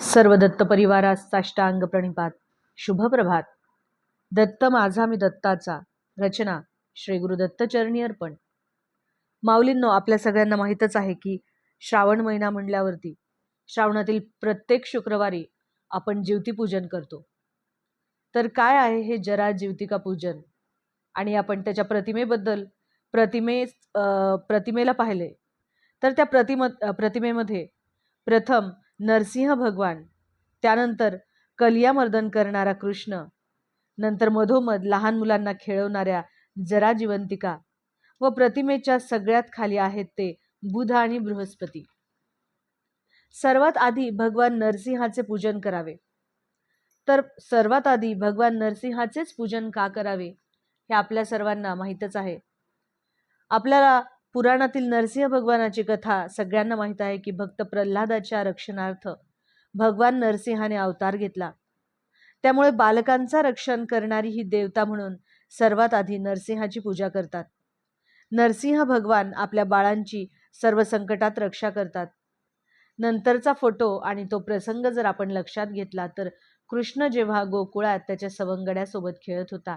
सर्व दत्त परिवारास साष्टांग प्रणिपात शुभप्रभात दत्त माझा मी दत्ताचा. रचना श्री गुरु दत्तचरणी अर्पण. माऊलींनो आपल्या सगळ्यांना माहीतच आहे की श्रावण महिना म्हणल्यावरती श्रावणातील प्रत्येक शुक्रवारी आपण जीवतीपूजन करतो. तर काय आहे हे जरा जीवतिका पूजन? आणि आपण त्याच्या प्रतिमेबद्दल प्रतिमे प्रतिमेला पाहिले. तर त्या प्रतिम प्रतिमेमध्ये प्रथम नरसिंह भगवान. त्यानंतर कलियामर्दन करणारा कृष्ण. नंतर मधोमध लहान मुलांना खेळवणाऱ्या जरा जिवंतिका व प्रतिमेच्या सगळ्यात खाली आहेत ते बुध आणि बृहस्पती. सर्वात आधी भगवान नरसिंहाचे पूजन करावे. तर सर्वात आधी भगवान नरसिंहाचेच पूजन का करावे हे आपल्या सर्वांना माहीतच आहे. आपल्याला पुराणातील नरसिंह भगवानाची कथा सगळ्यांना माहीत आहे की भक्त प्रल्हादाच्या रक्षणार्थ भगवान नरसिंहाने अवतार घेतला. त्यामुळे बालकांचा रक्षण करणारी ही देवता म्हणून सर्वात आधी नरसिंहाची पूजा करतात. नरसिंह भगवान आपल्या बाळांची सर्व संकटात रक्षा करतात. नंतरचा फोटो आणि तो प्रसंग जर आपण लक्षात घेतला तर कृष्ण जेव्हा गोकुळात त्याच्या सवंगड्यासोबत खेळत होता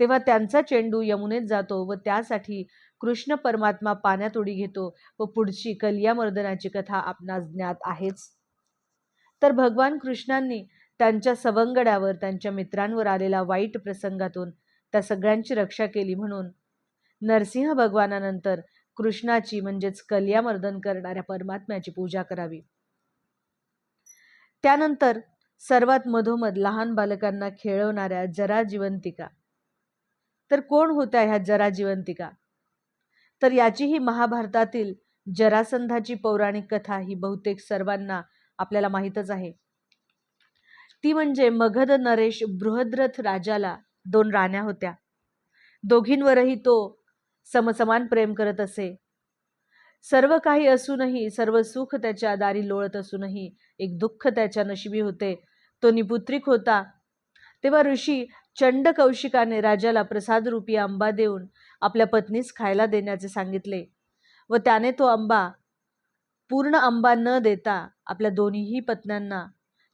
तेव्हा त्यांचा चेंडू यमुनेत जातो व त्यासाठी कृष्ण परमात्मा पाण्यात उडी घेतो व पुढची कलियामर्दनाची कथा आपणास ज्ञात आहेच. तर भगवान कृष्णांनी त्यांच्या सवंगड्यावर त्यांच्या मित्रांवर आलेला वाईट प्रसंगातून त्या सगळ्यांची रक्षा केली म्हणून नरसिंह भगवानानंतर कृष्णाची म्हणजेच कलियामर्दन करणाऱ्या परमात्म्याची पूजा करावी. त्यानंतर सर्वात मधोमध लहान बालकांना खेळवणाऱ्या जरा जिवंतिका तर कोण होत्या ह्या जरा जिवंतिका तर याची ही महाभारतातील जरासंधाची पौराणिक कथा ही बहुतेक सर्वांना आपल्याला माहीतच आहे. ती म्हणजे मगध नरेश बृहद्रथ राजाला दोन राण्या होत्या. दोघींवरही तो समसमान प्रेम करत असे. सर्व काही असूनही सर्व सुख त्याच्या दारी लोळत असूनही एक दुःख त्याच्या नशिबी होते. तो निपुत्रिक होता. तेव्हा ऋषी चंड कौशिकाने राजाला प्रसाद रूपी आंबा देऊन आपल्या पत्नीस खायला देण्याचे सांगितले व त्याने तो आंबा पूर्ण आंबा न देता आपल्या दोन्हीही पत्न्यांना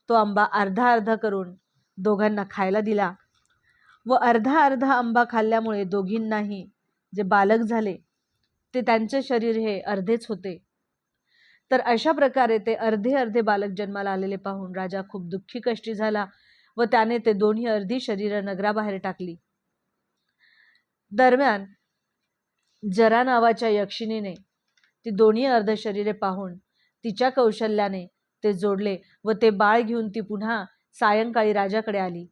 तो आंबा अर्धा अर्धा करून दोघांना खायला दिला व अर्धा अर्धा आंबा खाल्ल्यामुळे दोघींनाही जे बालक झाले ते त्यांचे शरीर हे अर्धेच होते. तर अशा प्रकारे ते अर्धे अर्धे बालक जन्माला आलेले पाहून राजा खूप दुःखी कष्टी झाला व त्याने ते दोन्ही अर्धी शरीर नगराबाहेर टाकली. दरम्यान जरा नावाच्या यक्षिणीने ती दोन्ही अर्ध शरीरे पाहून तिच्या कौशल्याने ते जोडले व ते बाळ घेऊन ती पुन्हा सायंकाळी राजाकडे आली.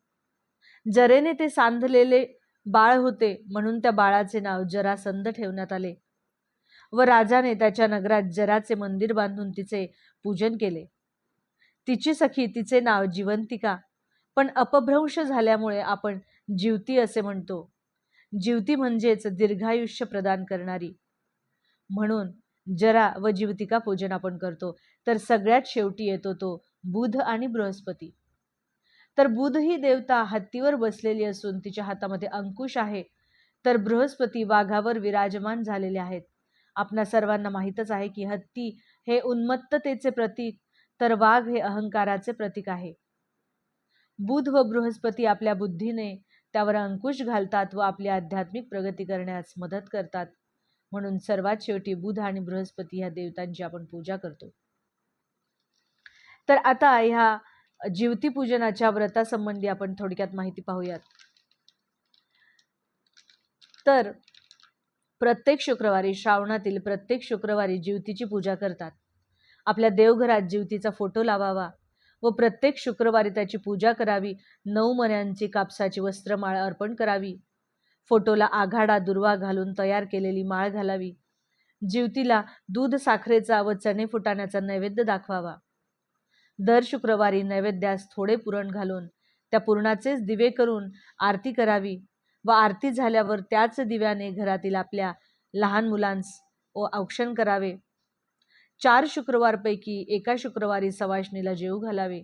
जरेने ते सांधलेले बाळ होते म्हणून त्या बाळाचे नाव जरासंध ठेवण्यात आले व राजाने त्याच्या नगरात जराचे मंदिर बांधून तिचे पूजन केले. तिची सखी तिचे नाव जिवंतिका पण अपभ्रंश झाल्यामुळे आपण जीवती असे म्हणतो. जीवती म्हणजेच दीर्घायुष्य प्रदान करणारी. म्हणून जरा व जीवतिका पूजन आपण करतो तर सगळ्यात शेवटी येतो तो बुध आणि बृहस्पती. तर बुध ही देवता हत्तीवर बसलेली असून तिच्या हातामध्ये अंकुश आहे तर बृहस्पती वाघावर विराजमान झालेले आहेत. आपणा सर्वांना माहीतच आहे की हत्ती हे उन्मत्ततेचे प्रतीक तर वाघ हे अहंकाराचे प्रतीक आहे. बुध व बृहस्पती आपल्या बुद्धीने त्यावर अंकुश घालतात व आपली आध्यात्मिक प्रगती करण्यास मदत करतात. म्हणून सर्वात शेवटी बुध आणि बृहस्पती ह्या देवतांची आपण पूजा करतो. तर आता ह्या जीवती पूजनाच्या व्रतासंबंधी आपण थोडक्यात माहिती पाहूयात. तर प्रत्येक शुक्रवारी श्रावणातील प्रत्येक शुक्रवारी जीवतीची पूजा करतात. आपल्या देवघरात जीवतीचा फोटो लावावा. व प्रत्येक शुक्रवारी त्याची पूजा करावी. नऊ मन्यांची कापसाची वस्त्रमाळ अर्पण करावी. फोटोला आघाडा दुर्वा घालून तयार केलेली माळ घालावी. जीवतीला दूध साखरेचा व चणे फुटाण्याचा नैवेद्य दाखवावा. दर शुक्रवारी नैवेद्यास थोडे पुरण घालून त्या पुरणाचेच दिवे करून आरती करावी व आरती झाल्यावर त्याच दिव्याने घरातील आपल्या लहान मुलांस व औक्षण करावे. चार शुक्रवारपैकी एका शुक्रवारी सवाष्णीला जेवू घालावे.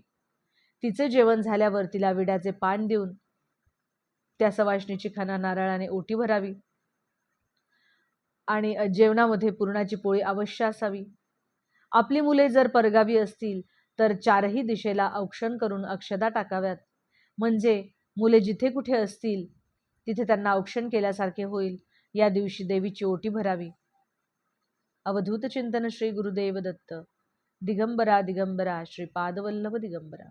तिचे जेवण झाल्यावर तिला विड्याचे पान देऊन त्या सवाष्णीची खाना नारळाने ओटी भरावी आणि जेवणामध्ये पुरणाची पोळी अवश्य असावी. आपली मुले जर परगावी असतील तर चारही दिशेला औक्षण करून अक्षदा टाकाव्यात. म्हणजे मुले जिथे कुठे असतील तिथे त्यांना औक्षण केल्यासारखे होईल. या दिवशी देवीची ओटी भरावी. ಅವಧೂತ ಚಿಂತನ ಶ್ರೀ ಗುರುದೇವದತ್ತ. ದಿಗಂಬರ ದಿಗಂಬರ ಶ್ರೀ ಪಾದವಲ್ಲವ ದಿಗಂಬರ.